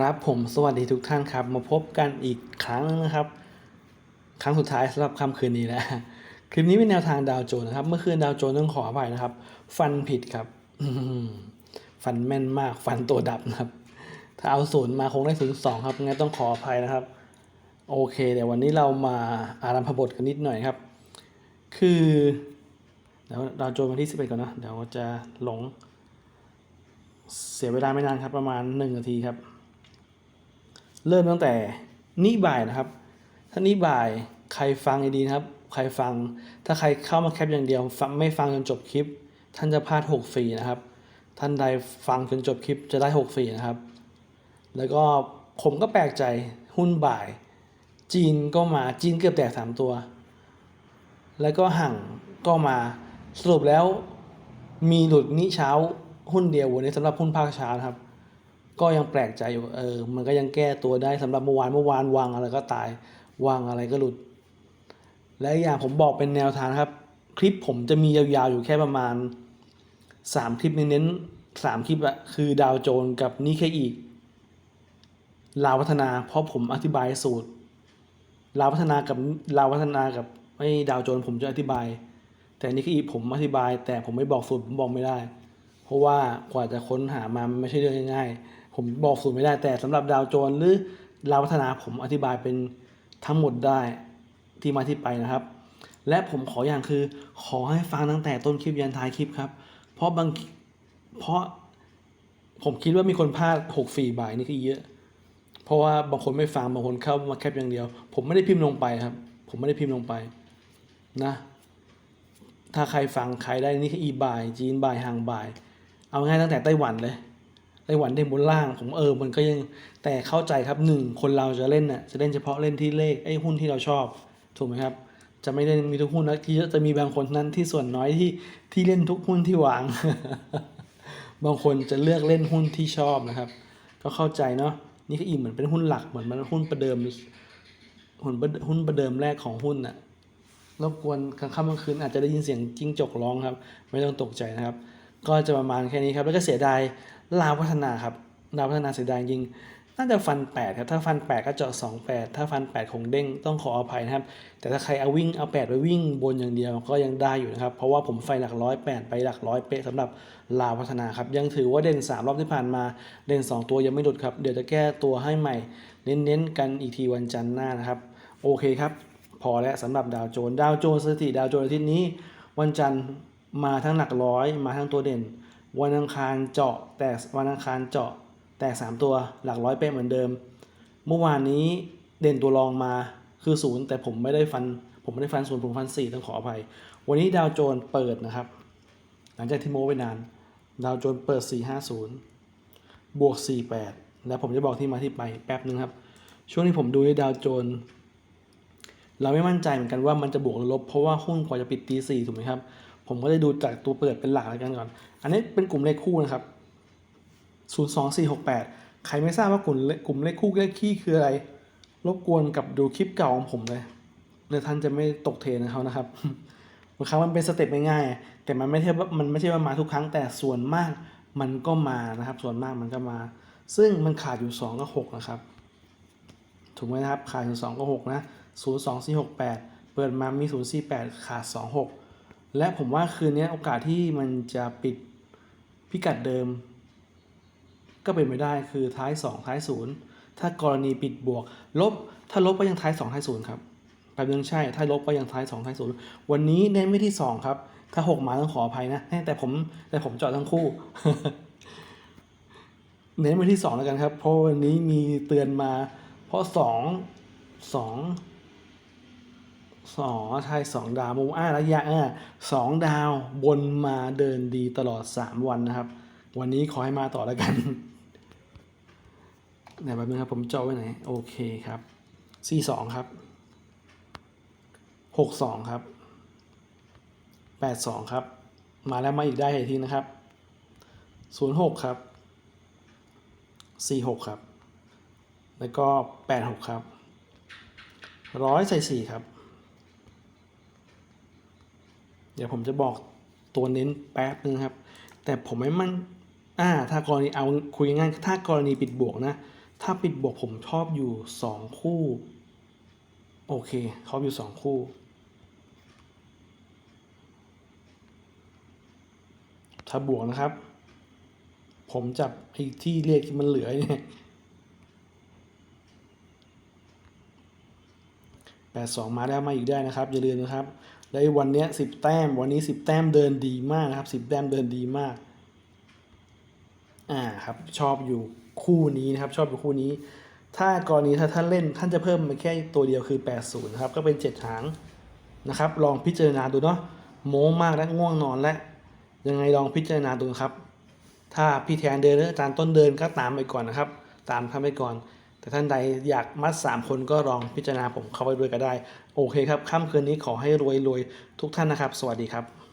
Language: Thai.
ครับผมสวัสดีทุกท่านครับ มาพบกันอีกครั้งนะครับ ครั้งสุดท้ายสำหรับค่ำคืนนี้แล้วคลิปนี้เป็นแนวทางดาวโจนส์นะครับ เมื่อคืนดาวโจนส์ต้องขออภัยนะครับ ฟันผิดครับฟันแม่นมาก ฟันตัวดับนะครับ ถ้าเอาศูนย์มาคงได้ศูนย์สองครับงั้นต้องขออภัยนะครับ โอเค เดี๋ยววันนี้เรามาอารัมพบทกันนิดหน่อยครับ คือเดี๋ยวดาวโจนส์มาที่11ก่อนนะเดี๋ยวจะหลง เสียเวลาไม่นานครับ ประมาณ1นาทีครับ เริ่มตั้งแต่นี่บ่ายนะครับ ถ้านี่บ่ายใครฟังดีนะครับ ใครฟัง ถ้าใครเข้ามาแคปอย่างเดียว ฟังไม่ฟังจนจบคลิป ท่านจะพลาด6ฟรีนะครับ ท่านใดฟังจนจบคลิปจะได้6ฟรีนะครับ แล้วก็ผมก็แปลกใจหุ้นบ่าย จีนก็มาจีนเกือบแตกสามตัว แล้วก็ห่างก็มาสรุปแล้วมีหลุดนี้เช้าหุ้นเดียววันนี้สำหรับหุ้นภาคเช้าครับ ก็ยังแปลกใจอยู่เออ มันก็ยังแก้ตัวได้สำหรับเมื่อวานเมื่อวานวางอะไรก็ตายวางอะไรก็หลุด และอีกอย่างผมบอกเป็นแนวทางครับ คลิปผมจะมียาวๆอยู่แค่ประมาณ 3 คลิปเน้นๆสามคลิปอะคือดาวโจนกับนิเคอีลาวพัฒนา เพราะผมอธิบายสูตรลาวพัฒนากับลาวพัฒนากับไอ้ดาวโจนผมจะอธิบาย แต่นิเคอีผมอธิบาย แต่ผมไม่บอกสูตรผมบอกไม่ได้ เพราะว่ากว่าจะค้นหามามันไม่ใช่เรื่องง่ายๆ ผมบอกสูตรไม่ได้แต่สำหรับดาวโจนหรือลาวพัฒนาผมอธิบายเป็นทั้งหมดได้ที่มาที่ไปนะครับ และผมขออย่างคือขอให้ฟังตั้งแต่ต้นคลิปยันท้ายคลิปครับ เพราะบางเพราะผมคิดว่ามีคนพลาดหกฝีบ่ายนี่คือเยอะ เพราะว่าบางคนไม่ฟังบางคนเข้ามาแคปอย่างเดียว ผมไม่ได้พิมพ์ลงไปครับ ผมไม่ได้พิมพ์ลงไปนะ ถ้าใครฟังใครได้นี่คืออีบ่ายจีนบ่ายห่างบ่าย เอาง่ายตั้งแต่ไต้หวันเลย ไต้หวันเด้งบนล่าง ผมเออมันก็ยังแต่เข้าใจครับหนึ่งคนเราจะเล่นน่ะจะเล่นเฉพาะเล่นที่เลขไอ้หุ้นที่เราชอบ ถูกไหมครับ จะไม่ได้มีทุกหุ้นนะที่จะมีบางคนนั้นที่ส่วนน้อยที่ที่เล่นทุกหุ้นที่วาง บางคนจะเลือกเล่นหุ้นที่ชอบนะครับ ก็เข้าใจเนาะนี่ก็อีกเหมือนเป็นหุ้นหลักเหมือนมันหุ้นประเดิมหุ้นหุ้นประเดิมแรกของหุ้นน่ะรบกวนกลางค่ำกลางคืนอาจจะได้ยินเสียงจิ้งจกร้องครับ ไม่ต้องตกใจนะครับ ก็จะประมาณแค่นี้ครับ แล้วก็เสียดาย ลาวพัฒนาครับลาวพัฒนาเสียดายจริง น่าจะฟัน8ครับถ้าฟัน 8 ก็เจาะ2 8 ถ้าฟัน 8 คงเด้งต้องขออภัยนะครับ แต่ถ้าใครเอาวิ่งเอา 8 ไปวิ่งบนอย่างเดียวก็ยังได้อยู่นะครับ เพราะว่าผมไฟหลักร้อยแปดไปหลักร้อยเป๊ะสำหรับลาวพัฒนาครับ ยังถือว่าเด่น 3 รอบที่ผ่านมาเด่น 2 ตัวยังไม่หลุดครับเดี๋ยวจะแก้ตัวให้ใหม่ เน้นๆกันอีกทีวันจันทร์หน้านะครับโอเคครับพอแล้วสำหรับดาวโจนดาวโจนสถิติดาวโจนอาทิตย์นี้ วันจันทร์มาทั้งหลักร้อยมาทั้งตัวเด่น วันอังคารเจาะแต่วันอังคารเจาะแต่สามตัวหลักร้อยเป๊ะเหมือนเดิม เมื่อวานนี้เด่นตัวรองมาคือศูนย์แต่ผมไม่ได้ฟัน ผมไม่ได้ฟันศูนย์ผมฟันสี่ต้องขออภัย วันนี้ดาวโจนเปิดนะครับ หลังจากที่โมไปนาน ดาวโจนเปิด 450 บวก 48 แล้วผมจะบอกที่มาที่ไปแป๊บนึงครับ ช่วงที่ผมดูในดาวโจน เราไม่มั่นใจเหมือนกันว่ามันจะบวกหรือลบ เพราะว่าหุ้นกว่าจะปิดตีสี่ถูกไหมครับ ผมก็จะดูจากตัวเปิดเป็นหลักแล้วกันก่อน อันนี้เป็นกลุ่มเลขคู่นะครับ 0 2 4 6 8 ใครไม่ทราบว่ากลุ่มเลขกลุ่มเลขคู่เลขคี่คืออะไร รบกวนกับดูคลิปเก่าของผมเลยเดี๋ยวท่านจะไม่ตกเทรนเขานะครับบางครั้งมันเป็นสเต็ปง่ายๆแต่มันไม่ใช่ว่ามันไม่ใช่ว่ามาทุกครั้งแต่ส่วนมากมันก็มานะครับ ส่วนมากมันก็มา ซึ่งมันขาดอยู่ 2 กับ 6 นะครับ ถูกไหมนะครับ ขาดอยู่ 2 กับ 6 นะ 0 2 4 6 8 เปิดมามี 0 4 8 ขาด 2 6 และผมว่าคืนนี้โอกาสที่มันจะปิดพิกัดเดิม ก็เป็นไม่ได้คือท้าย 2 ท้าย 0 ถ้ากรณีปิดบวก ลบ ถ้าลบก็ยังท้าย 2 ท้าย 0 ครับแป๊บนึงใช่ ถ้าลบก็ยังท้าย 2 ท้าย 0 วันนี้เน้นไม่ที่ 2 ครับ ถ้า 6 มาต้องขออภัยนะ แต่ผมแต่ผมเจอดทั้งคู่ เน้นไปที่ 2 แล้วกันครับ เพราะวันนี้มีเตือนมา เพราะ 2 2 สองใช่สองดาวมุมอ่าระยะอ่าสองดาวบนมาเดินดีตลอดสามวันนะครับ วันนี้ขอให้มาต่อแล้วกันไหนแบบนึงครับ ผมเจาะไว้ไหน โอเคครับสี่สองครับหกสองครับแปดสองครับ มาแล้วมาอีกได้อีกทีนะครับศูนย์หกครับสี่หกครับ แล้วก็แปดหกครับร้อยใส่สี่ครับ เดี๋ยวผมจะบอกตัวเน้นแป๊บนึงครับ แต่ผมไม่มั่นอ่าถ้ากรณีเอาคุยง่ายถ้ากรณีปิดบวกนะ ถ้าปิดบวกผมชอบอยู่สองคู่ โอเคชอบอยู่สองคู่ ถ้าบวกนะครับ ผมจับไอ้ที่เลขที่มันเหลือเนี่ย แปดสองมาแล้วมาอีกได้นะครับ อย่าลืมนะครับแล้วไอ้วันนี้ยสิบแต้ม วันนี้สิบแต้มเดินดีมากนะครับสิบแต้มเดินดีมาก อ่าครับ ชอบอยู่คู่นี้นะครับ ชอบอยู่คู่นี้ ถ้ากรณีถ้าท่านเล่นท่านจะเพิ่มมาแค่ตัวเดียวคือ 80 นะครับ ก็เป็น 7 หางนะครับ ลองพิจารณาดูเนาะ โม้มากและง่วงนอนและ ยังไงลองพิจารณาดูครับ ถ้าพี่แทนเดินหรืออาจารย์ต้นเดินก็ตามไปก่อนนะครับ ตามเข้าไปก่อน แต่ท่านใดอยากมัด 3 คนก็ลองพิจารณาผมเข้าไปด้วยก็ได้ โอเคครับ ค่ำคืนนี้ขอให้รวยรวยทุกท่านนะครับ สวัสดีครับ